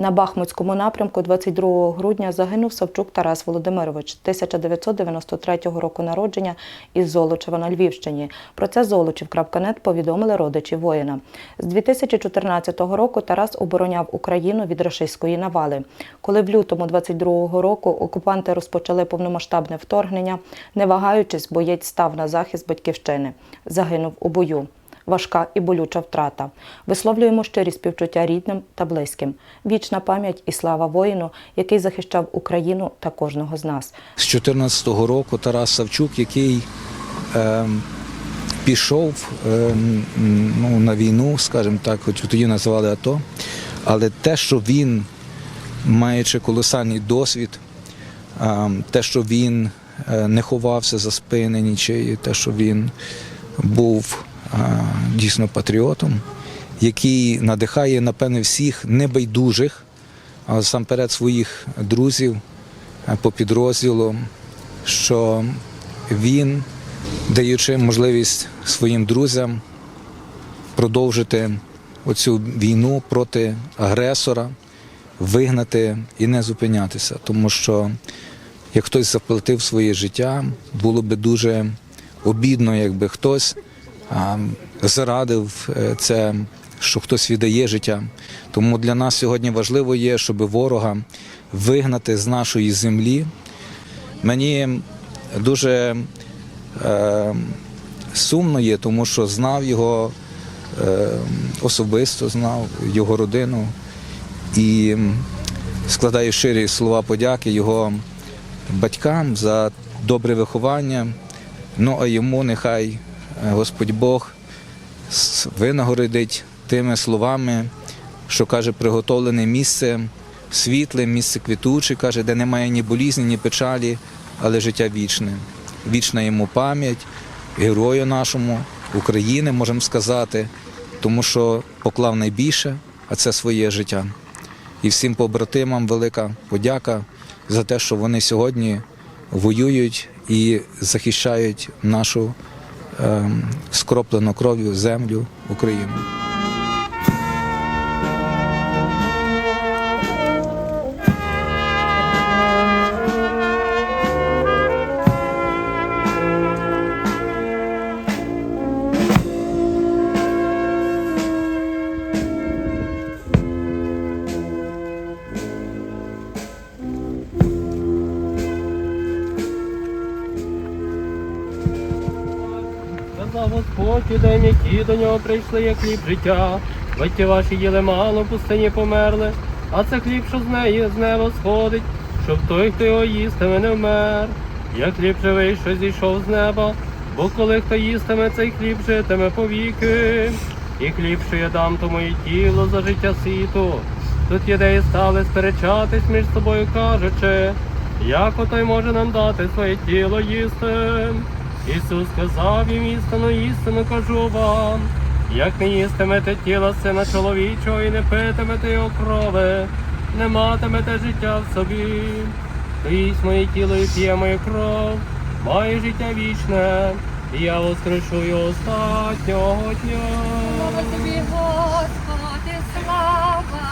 На Бахмутському напрямку 22 грудня загинув Савчук Тарас Володимирович 1993 року народження із Золочева на Львівщині. Про це Золочів.нет повідомили родичі воїна. З 2014 року Тарас обороняв Україну від рашистської навали. Коли в лютому 22 року окупанти розпочали повномасштабне вторгнення, не вагаючись, боєць став на захист батьківщини. Загинув у бою. Важка і болюча втрата. Висловлюємо щирі співчуття рідним та близьким. Вічна пам'ять і слава воїну, який захищав Україну та кожного з нас. З 2014 року Тарас Савчук, який е, пішов е, ну, на війну, скажімо так, хоч тоді називали АТО, але те, що він, маючи колосальний досвід, е, те, що він е, не ховався за спини нічиї, те, що він був дійсно патріотом, який надихає, напевне, всіх небайдужих, а сам-перед своїх друзів по підрозділу, що він, даючи можливість своїм друзям продовжити оцю війну проти агресора, вигнати і не зупинятися. Тому що як хтось заплатив своє життя, було би дуже обідно, якби хтось зарадив е, це, що хтось віддає життя. Тому для нас сьогодні важливо є, щоб ворога вигнати з нашої землі. Мені дуже е, сумно є, тому що знав його е, особисто, знав його родину і складаю щирі слова подяки його батькам за добре виховання. Ну а йому нехай Господь Бог винагородить тими словами, що каже, приготовлене місце світле, місце квітуче, каже, де немає ні болізні, ні печалі, але життя вічне. Вічна йому пам'ять, герою нашому, України, можемо сказати, тому що поклав найбільше, а це своє життя. І всім побратимам велика подяка за те, що вони сьогодні воюють і захищають нашу скроплену кров'ю землю Україну. Господь у день, які до нього прийшли, як хліб життя. Батьки ваші їли мало, в пустині померли, а це хліб, що з неї з неба сходить, щоб той, хто його їстиме, не вмер. Як хліб живий, що зійшов з неба, бо коли хто їстиме цей хліб, житиме повіки. І хліб, що я дам, то моє тіло за життя світу. Тут єдеї стали сперечатись між собою, кажучи, як отой може нам дати своє тіло їсти. Ісус сказав їм істину, істину кажу вам, як не їстимете тіла сина чоловічого і не питимете його крови, не матимете життя в собі. Хто їсть моє тіло і п'є мою кров, має життя вічне, і я воскрешу його останнього дня. Слава тобі, Господи, слава